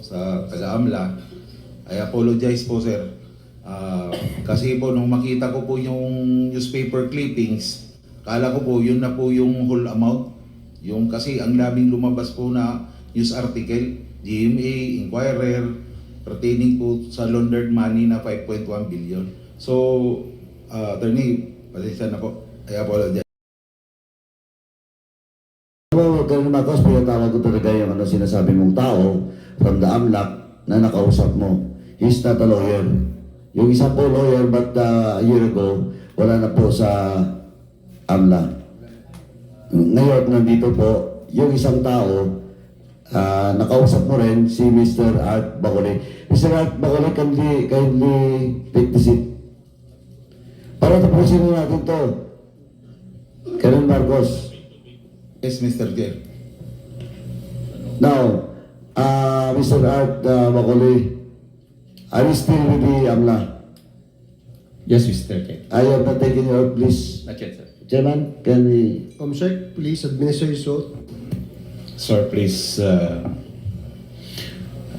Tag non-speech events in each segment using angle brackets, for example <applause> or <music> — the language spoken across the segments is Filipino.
sa taga-AMLA. I apologize po sir. Ah, kasi po nung makita ko po yung newspaper clippings, kala ko po yun na po yung whole amount. Yung kasi ang daming lumabas po na news article, GMA, Inquirer, pertaining po sa laundered money na 5.1 billion. So, uh, attorney, pasensya na po. I apologize. Ako, Colonel Marcos, pinatawag ko talaga yung ano, sinasabi mong tao from the AMLAC na nakausap mo. He's not a lawyer. Yung isa po lawyer, but uh, a year ago, wala na po sa AMLA. Ngayon, nandito po, yung isang tao, ah, nakausap mo rin, si Mr. Art Bacoli. Mr. Art Bacoli, kindly, kindly take the seat. Para tapusin na natin to. Colonel Marcos, Yes, Mr. Chair. Now, uh, Mr. Art uh, Makuli, are you still with the AMLA? Yes, Mr. Chair. I have not taken your oath, please. Not yet, sir. Chairman, can we... Comsec, please administer his oath. Sir, please uh,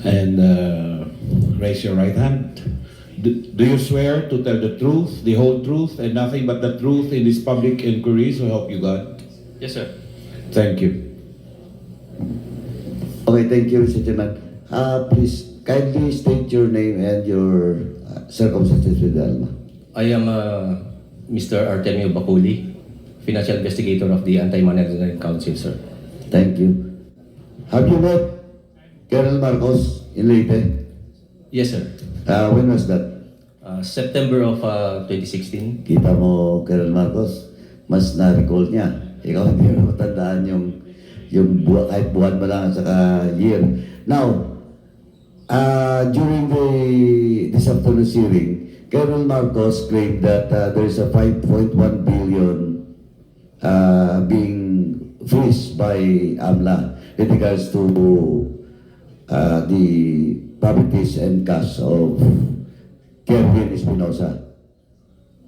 and uh, raise your right hand. Do, do you swear to tell the truth, the whole truth, and nothing but the truth in this public inquiry? So help you God. Yes, sir. Thank you. Okay, thank you, Mr. Chairman. Uh, please, kindly state your name and your uh, circumstances with the ALMA. I am uh, Mr. Artemio Baculi, Financial Investigator of the Anti-Money Laundering Council, sir. Thank you. Have you met Colonel Marcos in Leyte? Yes, sir. Uh, when was that? Uh, September of uh, 2016. Kita mo, Colonel Marcos, mas na-recall niya. Ikaw hindi mo matandaan yung yung buwan, kahit buwan mo lang at year. Now, uh, during the this afternoon's hearing, Colonel Marcos claimed that uh, there is a 5.1 billion uh, being freezed by AMLA with regards to uh, the properties and cash of Kevin Espinosa.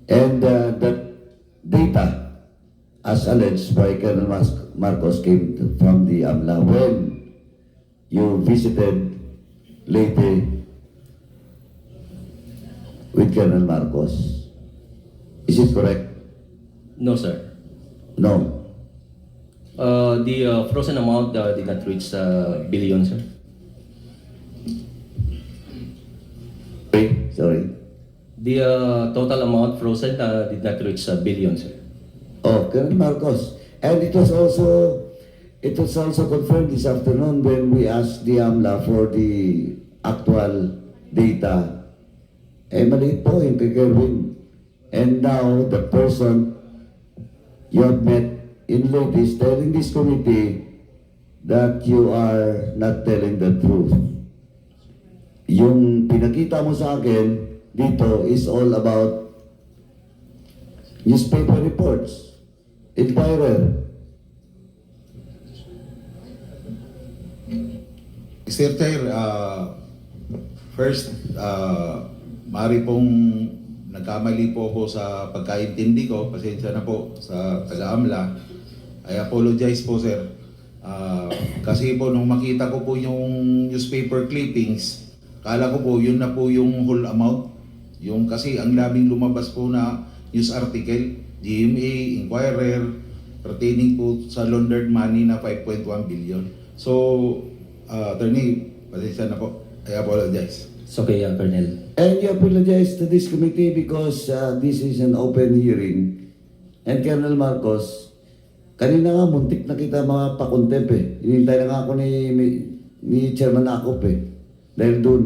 And uh, that data, as alleged by Colonel Mas- Marcos, came to- from the AMLA when you visited Leyte with Colonel Marcos. Is it correct? No, sir. No. Uh, the uh, frozen amount uh, did not reach uh, billion, sir. Sorry. Sorry. The uh, total amount frozen uh, did not reach a billion, sir. Oh, Colonel Marcos. And it was also it was also confirmed this afternoon when we asked the AMLA for the actual data. Eh, maliit po yung kay Kerwin. And now, the person you have met in Leyte is telling this committee that you are not telling the truth. Yung pinakita mo sa akin dito is all about newspaper reports, Inquirer. Mr. Chair, uh, first, uh, mari pong nagkamali po ako sa pagkaintindi ko. Pasensya na po sa taga-AMLA. I apologize po, sir. Uh, kasi po nung makita ko po yung newspaper clippings, kala ko po yun na po yung whole amount. Yung kasi ang daming lumabas po na news article, GMA, Inquirer, pertaining po sa laundered money na 5.1 billion. So, uh, attorney, pasensya na po. I apologize. It's okay, uh, Colonel. And you apologize to this committee because uh, this is an open hearing. And Colonel Marcos, kanina nga muntik na kita mga pakontempt eh. Hinintay na nga ako ni, ni Chairman Akop eh. Dahil dun.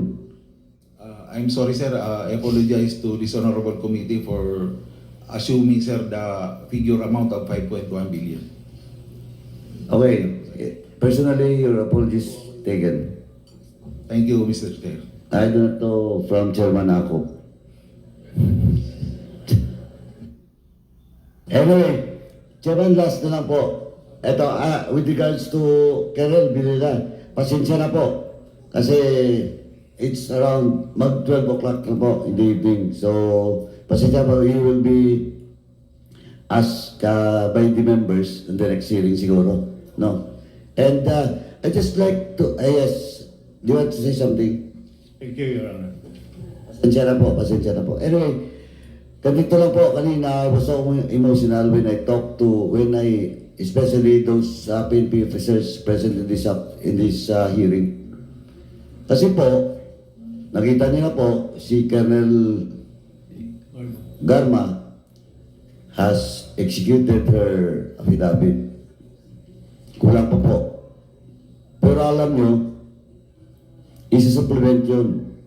Uh, I'm sorry sir, uh, I apologize to this honorable committee for assuming sir the figure amount of 5.1 billion. Okay. Personally, your apologies taken. Thank you, Mr. Chair. I do not know from Chairman Akop. Anyway, Chairman, last na lang po. Ito, ah, with regards to Kerel Binila, pasensya na po. Kasi it's around mag 12 o'clock na po in the evening. So, pasensya po, you will be asked uh, by the members in the next hearing siguro. No? And uh, I just like to, uh, yes, do you want to say something? Thank you, Your Honor. Pasensya na po, pasensya na po. Anyway, ganito lang po, kanina I was so emotional when I talked to, when I, especially those uh, PNP officers present in this, uh, in this uh, hearing. Kasi po, nakita niyo na po, si Colonel Garma has executed her affidavit. Kulang pa po. Pero alam nyo, isa-supplement yun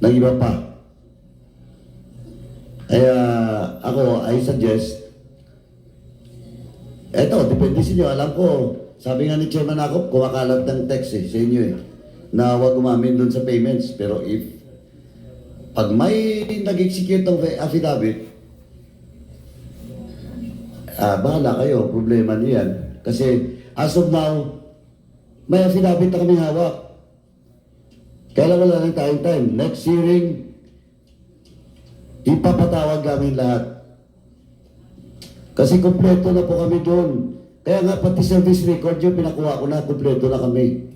ng iba pa. Kaya ako, I suggest, eto, depende sa inyo. Alam ko, sabi nga ni Chairman ako, kumakalat ng text eh, sa inyo eh, na huwag umamin doon sa payments. Pero if, pag may nag-execute ng affidavit, ah, bahala kayo, problema niyo yan. Kasi as of now, may affidavit na kami hawak. Kaya wala lang tayong time. Next hearing, ipapatawag namin lahat. Kasi kompleto na po kami doon. Kaya nga pati service record yung pinakuha ko na, kompleto na kami.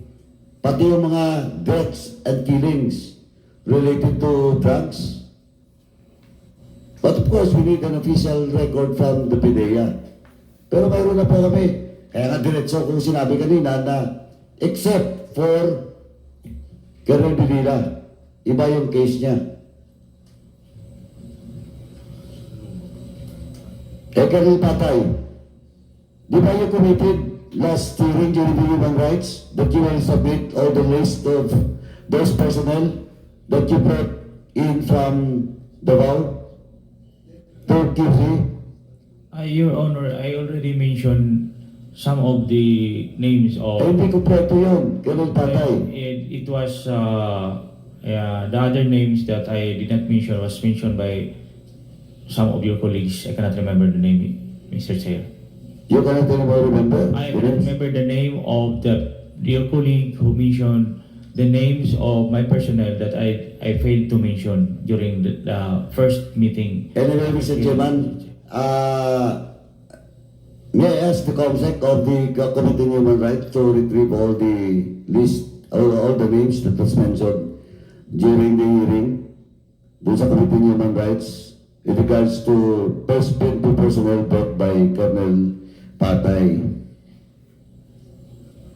Pati yung mga deaths and killings related to drugs. But of course, we need an official record from the PDEA. Pero mayroon na po kami. Kaya nga diretso kung sinabi kanina na except for Colonel Bilila, iba yung case niya. Eh, Colonel Patay, di ba you committed last hearing during the human rights that you will submit all the list of those personnel that you brought in from Davao to QC? Uh, Your Honor, I already mentioned some of the names of... hindi kompleto yun, Colonel Patay. It, it was, uh, yeah, the other names that I did not mention was mentioned by some of your colleagues. I cannot remember the name, Mr. Chair. You cannot anymore remember? I remember the name of the your colleague who mentioned the names of my personnel that I, I failed to mention during the, the first meeting. Anyway, Mr. Chairman, uh, may I ask the COMSEC of the Committee on Human Rights to retrieve all the list, all, all the names that was mentioned during the hearing dun sa Committee on Human Rights in regards to first personnel brought by Colonel Patay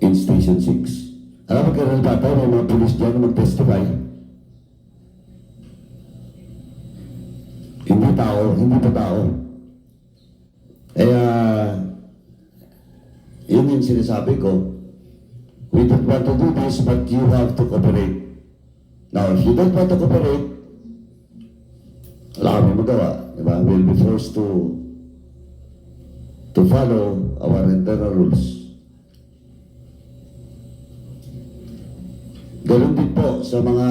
in Station 6. Alam mo, Colonel Patay, may mga police dyan na mag-testify. Hindi tao, hindi pa tao. Kaya, yun yung sinasabi ko. We don't want to do this, but you have to cooperate. Now, if you don't want to cooperate, wala kami magawa. Diba? We'll be forced to to follow our internal rules. Ganun din po sa mga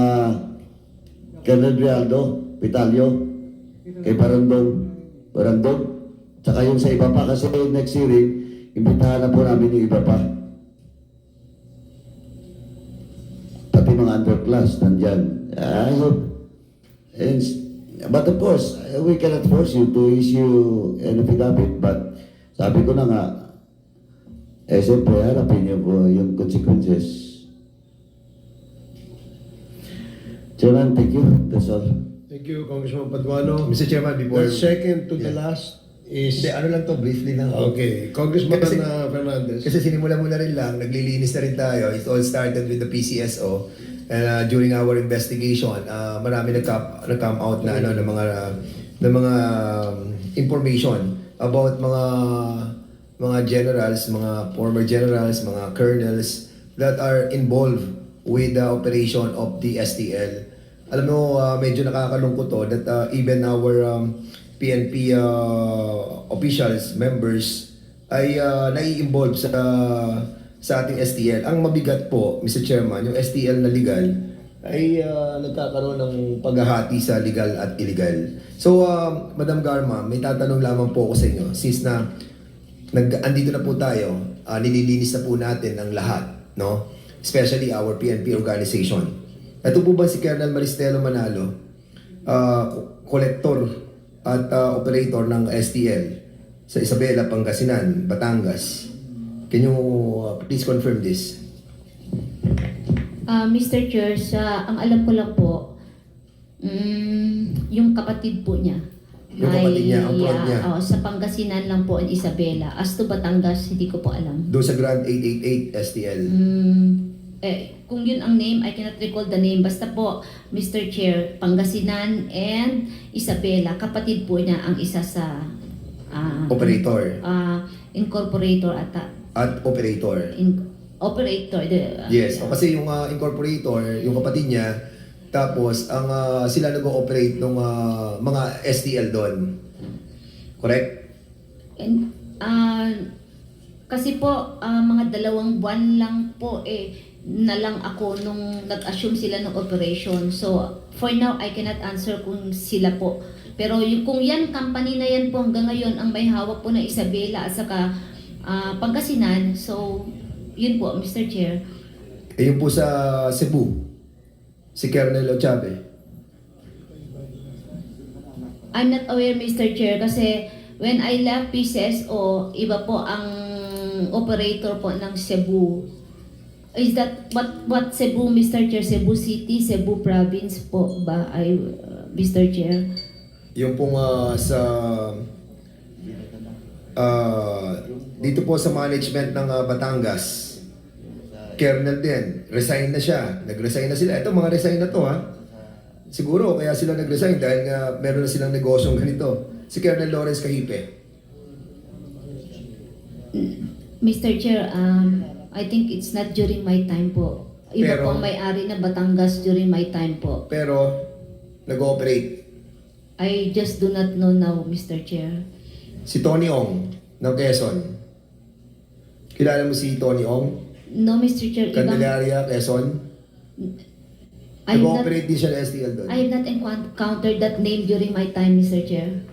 Colonel Rialdo, Pitalio, kay Barandong, Barandong, tsaka yung sa iba pa kasi next hearing, imbitahan na po namin yung iba pa. Pati mga underclass nandyan. I hope. And, but of course, we cannot force you to issue an affidavit. But sabi ko na nga, eh siyempre, harapin niyo po yung consequences. Chairman, thank you. That's all. Thank you, Congressman Paduano. Mr. Chairman, before... The second to the last is... Hindi, ano lang to, briefly lang. Okay, Congressman Kasi- uh, Fernandez. Kasi sinimula mo na rin lang, naglilinis na rin tayo. It all started with the PCSO. And uh, during our investigation, uh, marami nag-come nag-come out na ano ng mga ng mga um, information about mga mga generals, mga former generals, mga colonels that are involved with the operation of the STL. Alam mo, uh, medyo nakakalungkot to that uh, even our um, PNP uh, officials, members, ay uh, nai-involve sa sa ating STL. Ang mabigat po, Mr. Chairman, yung STL na legal ay uh, nagkakaroon ng paghahati sa legal at illegal. So, uh, Madam Garma, may tatanong lamang po ako sa inyo. Since na nag andito na po tayo, uh, nililinis na po natin ang lahat, no? Especially our PNP organization. Ito po ba si Colonel Maristelo Manalo, uh, collector at uh, operator ng STL sa Isabela, Pangasinan, Batangas? Can you uh, please confirm this? Ah, Mr. Chair, sa, ang alam ko lang po, mm, yung kapatid po niya. Yung kapatid niya, ang prod niya. oh, sa Pangasinan lang po ang Isabela. As to Batangas, hindi ko po alam. Doon sa Grand 888 STL. Mm, eh, kung yun ang name, I cannot recall the name. Basta po, Mr. Chair, Pangasinan and Isabela, kapatid po niya ang isa sa ah, Operator. ah, incorporator ata. At operator. In, operator. The, Yes, o kasi yung ah, incorporator, yung kapatid niya, tapos ang ah, sila nag-ooperate ng mga STL doon. Correct? And, ah, kasi po, ah, mga dalawang buwan lang po eh, na lang ako nung nag-assume sila ng operation. So, for now, I cannot answer kung sila po. Pero yung, kung yan, company na yan po hanggang ngayon ang may hawak po ng Isabela at saka ah, Pangasinan. So, yun po, Mr. Chair. Eh yung po sa Cebu, si Kernel Ochabe. I'm not aware, Mr. Chair, kasi when I left PCSO, iba po ang operator po ng Cebu. Is that what what Cebu, Mr. Chair? Cebu City, Cebu Province po ba ay uh, Mr. Chair? Yung pong ah, sa ah, dito po sa management ng ah, Batangas, Kernel din, resign na siya. Nag-resign na sila. Ito, mga resign na to ha. Siguro, kaya sila nag-resign dahil nga meron na silang negosyong ganito. Si Kernel Lawrence Kahipe. Mr. Chair, um, I think it's not during my time po. Iba Pero- po ang may-ari ng Batangas during my time po. Pero, nag-ooperate. I just do not know now, Mr. Chair. Si Tony Ong ng Quezon. Kilala mo si Tony Ong? No, Mr. Chair. Ibang, Candelaria, Quezon? I have not, Nag-ooperate din siya ng STL doon. I have not encountered that name during my time, Mr. Chair.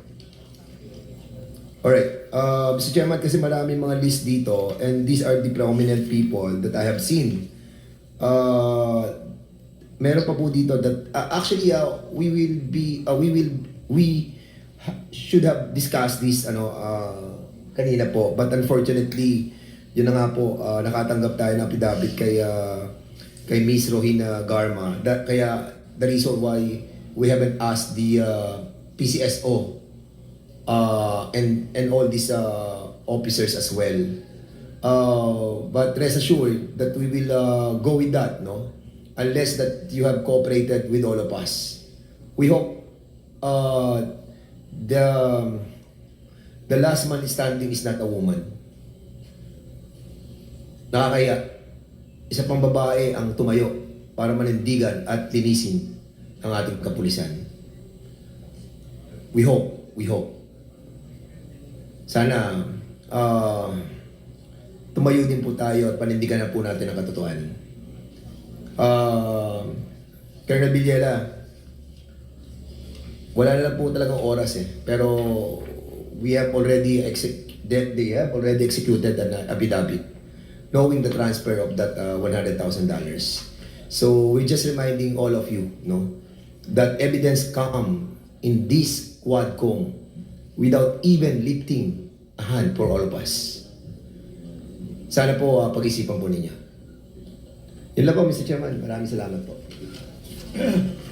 Alright. Uh, Mr. Chairman, kasi maraming mga list dito and these are the prominent people that I have seen. Uh, meron pa po dito that uh, actually uh, we will be uh, we will we ha- should have discussed this ano uh, kanina po but unfortunately yun na nga po uh, nakatanggap tayo ng affidavit kay uh, kay Miss Rohina Garma that kaya the reason why we haven't asked the uh, PCSO uh, and and all these uh, officers as well. Uh, but rest assured that we will uh, go with that, no? Unless that you have cooperated with all of us. We hope uh, the the last man standing is not a woman. Nakakaya. Isa pang babae ang tumayo para manindigan at linisin ang ating kapulisan. We hope, we hope. Sana uh, tumayo din po tayo at panindigan na po natin ang katotohanan. Uh, Colonel Villela, wala na lang po talagang oras eh. Pero we have already exec they, have already executed an affidavit knowing the transfer of that uh, $100,000. So we're just reminding all of you, no, that evidence come in this Quadcom without even lifting a hand for all of us. Sana po uh, pag-isipan po ninyo. Yun lang po, Mr. Chairman. Maraming salamat po. <clears throat>